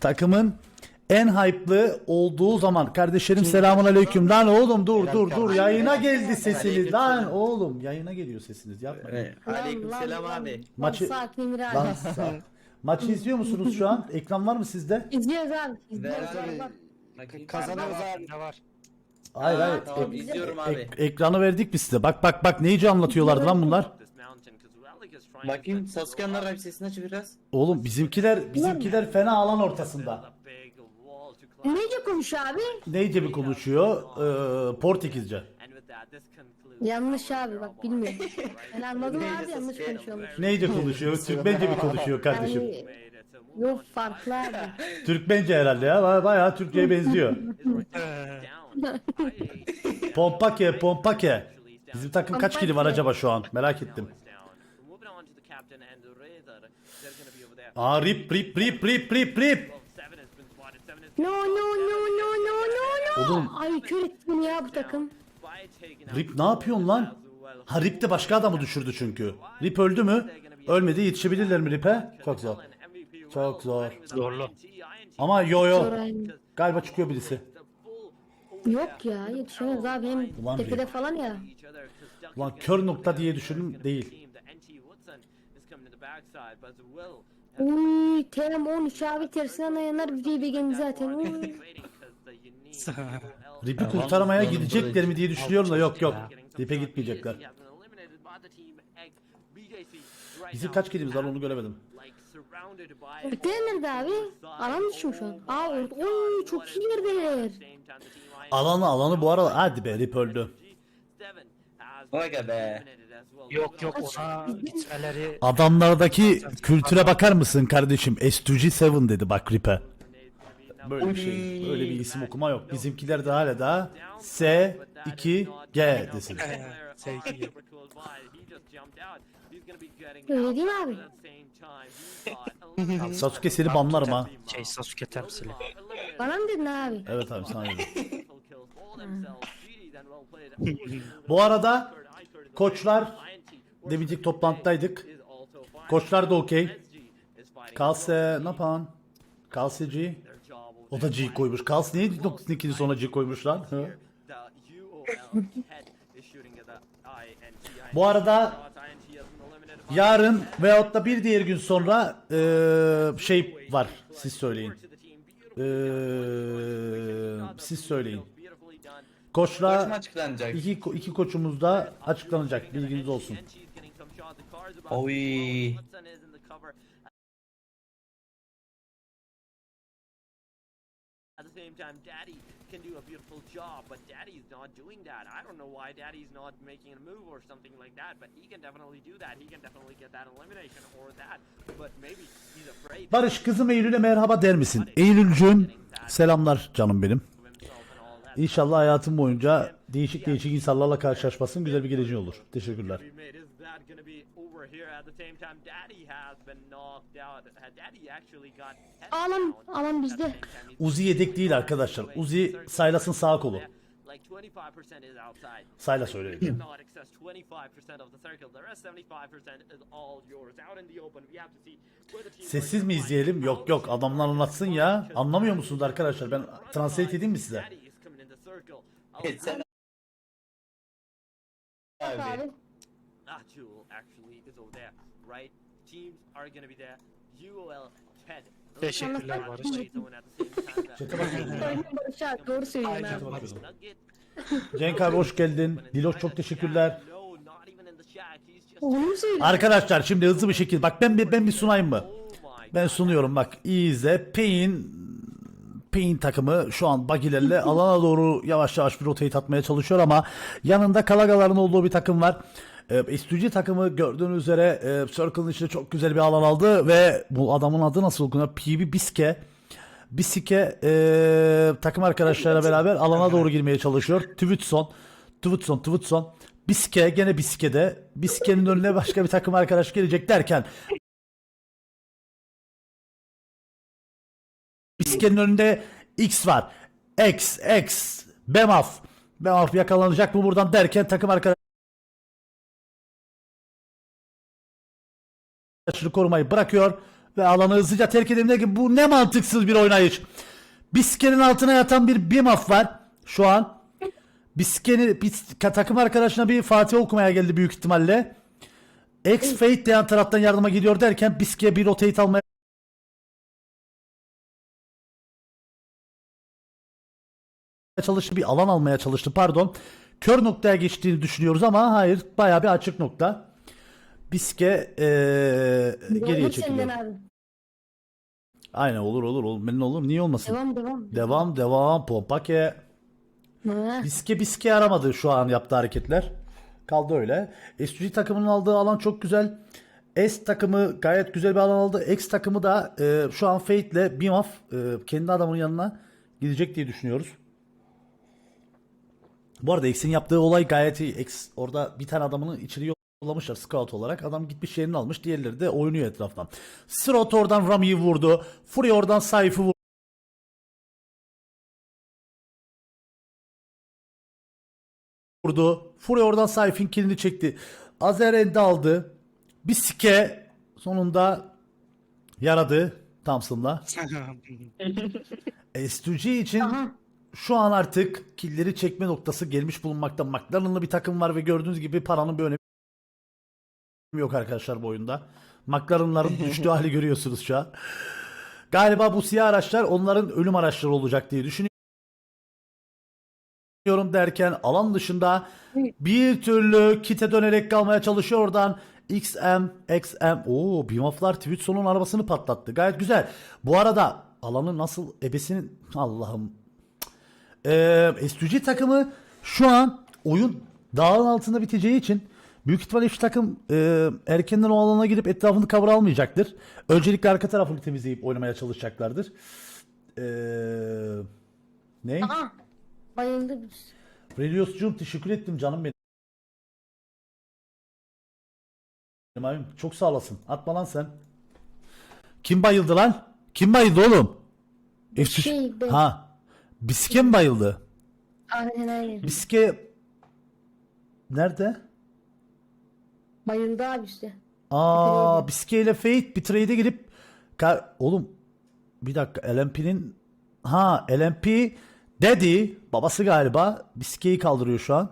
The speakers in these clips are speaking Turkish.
Takımın en hype'lı olduğu zaman kardeşlerim selamun aleyküm lan oğlum dur dur dur yayına geldi sesiniz lan oğlum yayına geliyor sesiniz yapmayın. Aleykümselam abi. Maçı- Sakin. Lan Maçı izliyor musunuz şu an? Ekran var mı sizde? İzliyoruz abi. İzliyoruz Ver abi. Ne var? Hayır hayır. tamam, Ek- izliyorum ek- abi. ekranı verdik biz size. Bak bak bak neyce anlatıyorlardı lan bunlar. Bakayım Sasuke'nin arka sesini aç biraz. Oğlum bizimkiler bizimkiler fena alan ortasında. Nece konuşuyor abi? Neyce bir konuşuyor? Ee, Portekizce. Yanlış abi bak bilmiyorum. Ben anladım abi yanlış konuşuyormuş. Neyce konuşuyor? Türkmence mi konuşuyor kardeşim? Yani, yok farklı abi. Türkmence herhalde ya. Ba- Bayağı Türkçe'ye benziyor. Pompake, Pompake. Bizim takım kaç kili var acaba şu an? Merak ettim. Aa rip rip rip rip rip rip. No no no no no no no. Oğlum. Ay kör etti beni ya bu takım. Rip ne yapıyorsun lan? Ha Rip de başka adamı düşürdü çünkü. Rip öldü mü? Ölmedi yetişebilirler mi Rip'e? Çok zor. Çok zor. Zorlu. Ama yo yo. Galiba çıkıyor birisi. Yok ya yetişemez abi hem Ulan tepede Rip. falan ya. Ulan kör nokta diye düşündüm değil. Uy TM13 abi tersine dayanır bir bir zaten. Uy. Rip'i kurtaramaya gidecekler mi diye düşünüyorum da yok yok. Rip'e gitmeyecekler. Bizim kaç kilimiz var onu göremedim. Ortaya nerede abi? Alan şu an? Aa orada. Uy çok iyi yerdeler. Alanı alanı bu arada hadi be Rip öldü. Vay be. Yok yok ona gitmeleri Adamlardaki kültüre bakar mısın kardeşim? S2G7 dedi bak Rip'e. Böyle bir şey. Böyle bir isim okuma yok. Bizimkiler de hala da S2G desin. sevgi. Öyle değil mi abi? Sasuke seni banlarım ha. Şey Sasuke temsili. Bana mı dedin abi? Evet abi sana dedim. Bu arada koçlar demeyecek toplantıdaydık. Koçlar da okey. Kalse ne yapan? Kalse G. O da G koymuş. Kalse niye noktasının ikinci sona G koymuş lan? Bu arada yarın veyahut da bir diğer gün sonra eee, şey var. Siz söyleyin. Eee, siz söyleyin. Koç mu Koçla açıklanacak? iki, ko- iki koçumuz da açıklanacak. Bilginiz olsun. Oy. At the same time, Daddy can do a beautiful job, but Daddy's not doing that. I don't know why Daddy's not making a move or something like that, but he can definitely do that. He can definitely get that elimination or that, but maybe he's afraid Barış kızım Eylül'e merhaba der misin? Eylül'cüğüm selamlar canım benim. İnşallah hayatım boyunca değişik değişik insanlarla karşılaşmasın güzel bir geleceği olur. Teşekkürler. Alan, alan bizde. Uzi yedek değil arkadaşlar. Uzi Saylas'ın sağ kolu. Like 25% is outside. Saylas You öyle. cannot access 25% of the circle. The rest 75% is all yours. Out in the open, we have to see where the team Sessiz mi izleyelim? Yok yok adamlar anlatsın ya. Anlamıyor musunuz arkadaşlar? Ben translate edeyim mi size? Circle. Etsene. Abi. Ah, Jewel actually is over there, right? Teams are gonna be there. UOL, Ted. Teşekkürler Barış. Çete bakıyorum. Barış abi doğru söylüyorsun Aynen. abi. Cenk abi hoş geldin. Diloş çok teşekkürler. Not mu söylüyorsun? Arkadaşlar şimdi hızlı bir şekilde bak ben bir ben bir sunayım mı? Oh Ben sunuyorum bak iyi izle. Pain Pain takımı şu an bagilerle alana doğru yavaş yavaş bir rotate atmaya çalışıyor ama yanında Kalagaların olduğu bir takım var. STG takımı gördüğünüz üzere e, Circle'ın içinde çok güzel bir alan aldı ve bu adamın adı nasıl okunuyor? PB Biske. Biske e, takım arkadaşlarıyla beraber alana doğru girmeye çalışıyor. Twitson, Twitson, Twitson. Biske gene Biske'de. Biske'nin önüne başka bir takım arkadaş gelecek derken Biske'nin önünde X var. X, X, Bemaf. Bemaf yakalanacak mı buradan derken takım arkadaşını korumayı bırakıyor. Ve alanı hızlıca terk edeyim ki bu ne mantıksız bir oynayış. Biske'nin altına yatan bir Bimaf var şu an. Biske'nin bis, takım arkadaşına bir Fatih okumaya geldi büyük ihtimalle. X Fate de yan taraftan yardıma gidiyor derken Biske bir rotate almaya çalıştı. Bir alan almaya çalıştı pardon. Kör noktaya geçtiğini düşünüyoruz ama hayır baya bir açık nokta. Biske eee geriye Olur çekiliyor. abi. Aynen olur olur olur. Memnun olurum. Niye olmasın? Devam devam. Devam devam. Pompake. Ha. Biske biske aramadı şu an yaptığı hareketler. Kaldı öyle. SG takımının aldığı alan çok güzel. S takımı gayet güzel bir alan aldı. X takımı da e, şu an Fate ile Bimaf e, kendi adamının yanına gidecek diye düşünüyoruz. Bu arada X'in yaptığı olay gayet iyi. X orada bir tane adamını içeri yollamışlar scout olarak. Adam gitmiş yerini almış. Diğerleri de oynuyor etraftan. Srot oradan Rami'yi vurdu. Fury oradan Saif'i vurdu. vurdu. Fury oradan Saif'in kilini çekti. Azer elde aldı. Biske sonunda yaradı Thompson'la. S2G için Aha. Şu an artık killeri çekme noktası gelmiş bulunmakta. McLaren'lı bir takım var ve gördüğünüz gibi paranın bir önemi yok arkadaşlar bu oyunda. McLaren'ların düştüğü hali görüyorsunuz şu an. Galiba bu siyah araçlar onların ölüm araçları olacak diye düşünüyorum derken alan dışında bir türlü kite dönerek kalmaya çalışıyor oradan XM, XM. Oo, Bimoflar Twitson'un arabasını patlattı. Gayet güzel. Bu arada alanı nasıl ebesinin Allah'ım. Ee, S2G takımı şu an oyun dağın altında biteceği için büyük ihtimalle şu takım e, erkenden o alana girip etrafını cover almayacaktır. Öncelikle arka tarafını temizleyip oynamaya çalışacaklardır. Ee, ne? Aha. Bayıldı biz. Radios'cum teşekkür ettim canım benim. Benim abim çok sağ olasın. Atma lan sen. Kim bayıldı lan? Kim bayıldı oğlum? F3 Şey, ben- Ha. Biske mi bayıldı? Aynen aynen. Biske nerede? Bayıldı abi işte. Aa, Biske ile Fate bir trade'e girip Ka- oğlum bir dakika LMP'nin ha LMP Daddy babası galiba Biske'yi kaldırıyor şu an.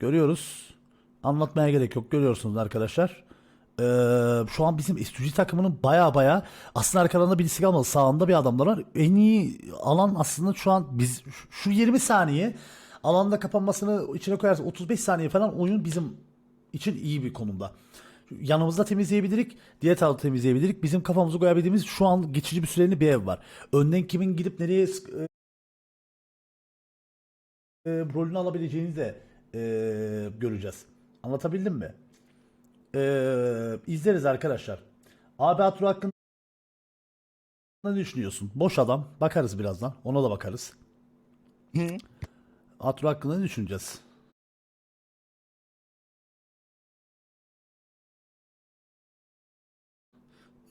Görüyoruz. Anlatmaya gerek yok. Görüyorsunuz arkadaşlar. Ee, şu an bizim S2G takımının baya baya aslında arkalarında birisi kalmadı. Sağında bir adamlar var. En iyi alan aslında şu an biz şu 20 saniye alanda kapanmasını içine koyarsa 35 saniye falan oyun bizim için iyi bir konumda. Yanımızda temizleyebilirik, diğer tarafta temizleyebilirik. Bizim kafamızı koyabildiğimiz şu an geçici bir süreli bir ev var. Önden kimin gidip nereye sık- e, rolünü alabileceğini de e, göreceğiz. Anlatabildim mi? E, izleriz arkadaşlar. Abi Atro hakkında ne düşünüyorsun? Boş adam. Bakarız birazdan. Ona da bakarız. Atro hakkında ne düşüneceğiz?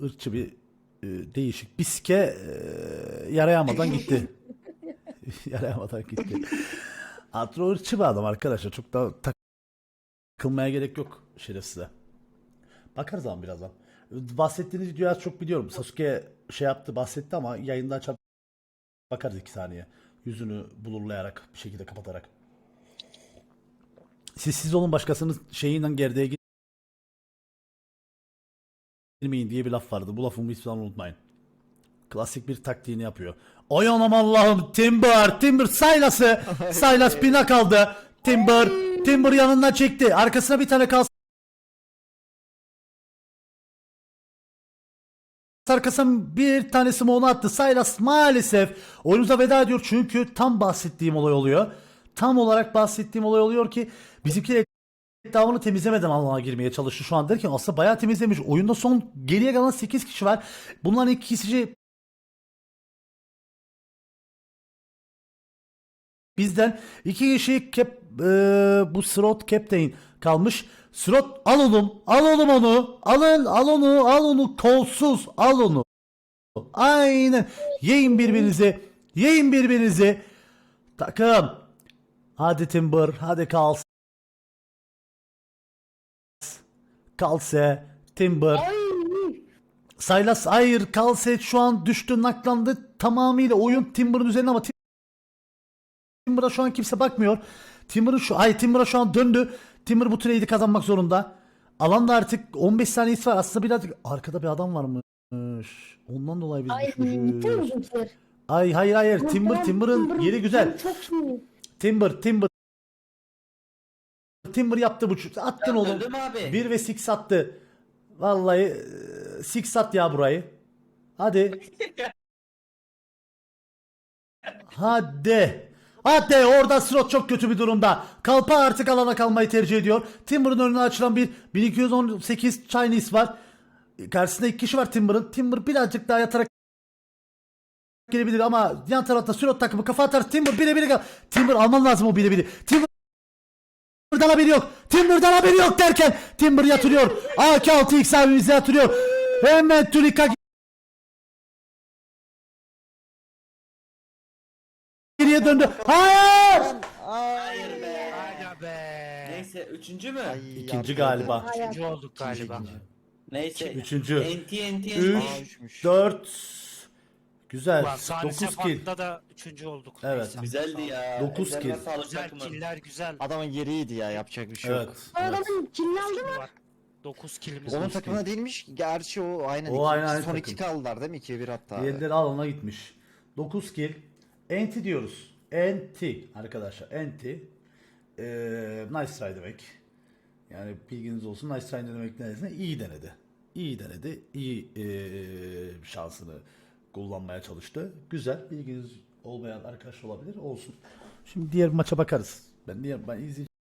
ırkçı bir e, değişik. Biske e, yarayamadan gitti. yarayamadan gitti. Atro ırkçı bir adam arkadaşlar. Çok da takılmaya gerek yok şerefsize. Bakarız ama birazdan. Bahsettiğiniz videoyu az çok biliyorum. Sasuke şey yaptı bahsetti ama yayında açar bakarız iki saniye. Yüzünü bulurlayarak bir şekilde kapatarak. Siz siz olun başkasının şeyinden gerdeğe girmeyin diye bir laf vardı. Bu lafımı hiçbir zaman unutmayın. Klasik bir taktiğini yapıyor. Oy anam Allah'ım Timber, Timber Silas'ı. Silas pina kaldı. Timber, Timber yanından çekti. Arkasına bir tane kalsın. Arkasına bir tanesi onu attı. Silas maalesef oyunumuza veda ediyor çünkü tam bahsettiğim olay oluyor. Tam olarak bahsettiğim olay oluyor ki bizimkiler etrafını temizlemeden alana girmeye çalıştı şu an derken aslında bayağı temizlemiş. Oyunda son geriye kalan 8 kişi var. Bunların iki kişi bizden iki kişi cap, e, bu slot captain kalmış. Slot al oğlum al oğlum onu alın al onu al onu kolsuz al onu. Aynen yiyin birbirinizi yiyin birbirinizi takım hadi Timber hadi Kals Kalse Timber Ay. Saylas hayır Kalset şu an düştü naklandı tamamıyla oyun Timber'ın üzerine ama Timber'a şu an kimse bakmıyor. Timber'ın şu ay Timber'a şu an döndü. Timber bu trade'i kazanmak zorunda. Alanda artık 15 saniyesi var. Aslında birazcık arkada bir adam varmış. Ondan dolayı biz Ay mi düşmüşüz. bizimkiler? Ay hayır hayır Timber Timber'ın yeri güzel. Çok iyi. Timber Timber Timber yaptı bu. şut. Attın oğlum. Öldü mü abi? 1 ve 6 attı. Vallahi 6 at ya burayı. Hadi. Hadi. Hadi orada slot çok kötü bir durumda. Kalpa artık alana kalmayı tercih ediyor. Timber'ın önüne açılan bir 1218 Chinese var. Karşısında iki kişi var Timber'ın. Timber birazcık daha yatarak gelebilir ama yan tarafta slot takımı kafa atar. Timber bire bire. Timber alman lazım o bire biri. Timber Timber'dan haberi yok. Timber'dan haberi yok derken Timber yatırıyor. AK-6X abimize yatırıyor. Hemen Tulika geriye döndü. Hayır! Hayır be. Aga be. Neyse üçüncü mü? İkinci galiba. Üçüncü olduk galiba. Neyse. Üçüncü. Enti enti Üç. 4 Güzel. Ulan Salih 9 kill. Da üçüncü olduk. Evet. Neyse. Güzeldi ya. Dokuz Ellerine kill. sağlık Güzel killer güzel. Adamın yeriydi ya yapacak bir şey Evet. yok. Adamın kilini aldı mı? Var. 9 killimiz Onun takımına değilmiş. Gerçi o aynen. O iki- aynı- aynı son takım. iki kaldılar değil mi? 2'ye 1 hatta. Diğerleri alana gitmiş. 9 kill. Enti diyoruz. Enti arkadaşlar. Enti. Ee, nice try demek. Yani bilginiz olsun. Nice try demek neresine? İyi denedi. İyi denedi. İyi ee, şansını kullanmaya çalıştı. Güzel. Bilginiz olmayan arkadaş olabilir. Olsun. Şimdi diğer maça bakarız. Ben diğer ben izleyeceğim.